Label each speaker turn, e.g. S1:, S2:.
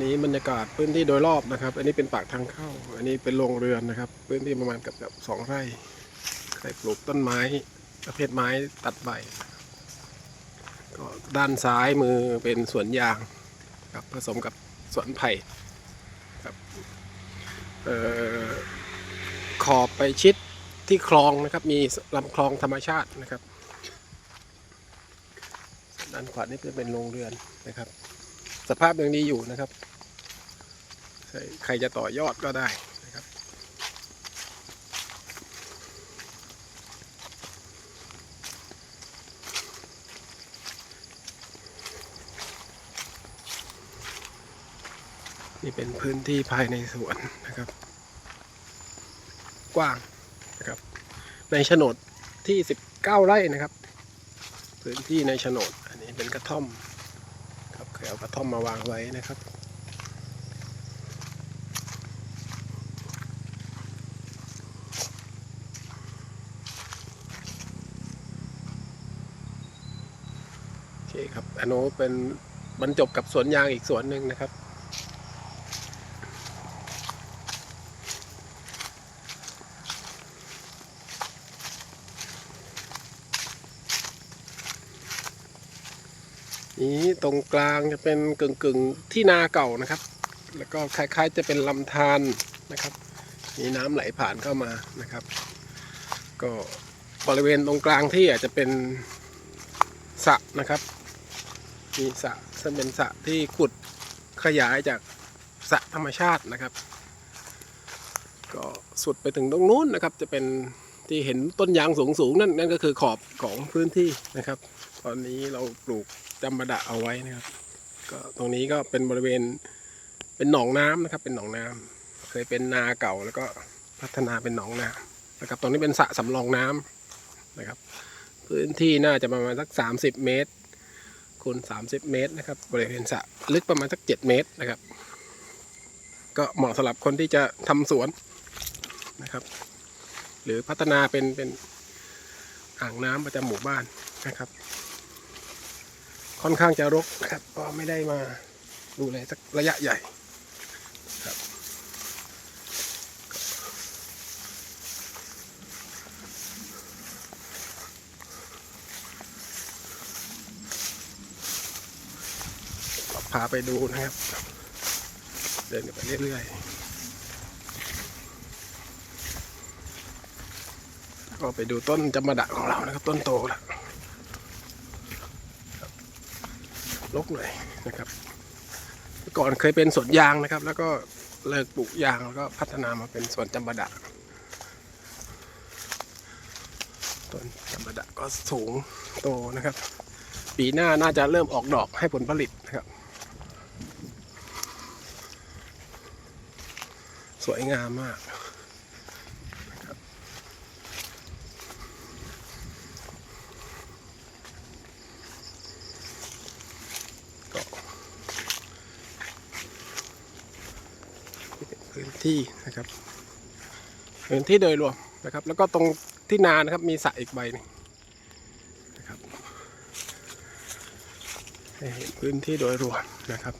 S1: นี้บรรยากาศพื้นที่โดยรอบนะครับ อันนี้เป็นปากทางเข้า อันนี้เป็นโรงเรือนนะครับ พื้นที่ประมาณกับกับสองไร่ใครปลูกต้นไม้ประเภทไม้ตัดใบก็ด้านซ้ายมือเป็นสวนยางครับผสมกับสวนไผ่ครับออขอบไปชิดที่คลองนะครับมีลำคลองธรรมชาตินะครับ ด้านขวานี่จะเป็นโรงเรือนนะครับ สภาพยังดีอยู่นะครับ ใครจะต่อยอดก็ได้นะครับ นี่เป็นพื้นที่ภายในสวนนะครับ กว้างนะครับ ในโฉนดที่ 19 ไร่นะครับ พื้นที่ในโฉนด อันนี้เป็นกระท่อมครับเคยเอากระท่อมมาวางไว้นะครับ เคครับอันนู้นเป็นบรรจบกับสวนยางอีกสวนหนึ่งนะครับนี้ตรงกลางจะเป็นกึ่งกึ่งๆที่นาเก่านะครับ แล้วก็คล้ายๆจะเป็นลำธารนะครับ มีน้ำไหลผ่านเข้ามานะครับ ก็บริเวณตรงกลางที่อาจจะเป็นสระนะครับ มีสระซึ่งเป็นสระที่ขุดขยายจากสระธรรมชาตินะครับ ก็สุดไปถึงตรงนู้นนะครับ จะเป็นที่เห็นต้นยางสูงๆนั่นนั่นก็คือขอบของพื้นที่นะครับ ตอนนี้เราปลูกจำปาดะเอาไว้นะครับ ก็ตรงนี้ก็เป็นบริเวณเป็นหนองน้ำนะครับ เป็นหนองน้ำเคยเป็นนาเก่าแล้วก็พัฒนาเป็นหนองน้ำนะครับ ตรงนี้เป็นสระสำรองน้ำนะครับ พื้นที่น่าจะประมาณสักสามสิบเมตร คูณสามสิบเมตรนะครับบริเวณสระลึกประมาณสักเจ็ดเมตรนะครับ ก็เหมาะสำหรับคนที่จะทำสวนนะครับ หรือพัฒนาเป็นเป็นอ่างน้ำประจำหมู่บ้านนะครับ ค่อนข้างจะรกนะครับก็ไม่ได้มาดูแลสักระยะใหญ่ครับก็ พาไปดูนะครับ เดินกันไปเรื่อยๆก็ไปดูต้นจำมะดะของเรานะครับ ต้นโตแล้วลกหน่อยนะครับ ก่อนเคยเป็นสวนยางนะครับ แล้วก็เลิกปลูกยางแล้วก็พัฒนามาเป็นสวนจำปาดะต้นจำปาดะก็สูงโตนะครับ ปีหน้าน่าจะเริ่มออกดอกให้ผลผลิตนะครับ สวยงามมากพื้นที่นะครับพื้นที่โดยรวมนะครับ แล้วก็ตรงที่นานะครับมีสระอีกใบหนึงนะครับให้เห็นพื้นที่โดยรวมนะครับ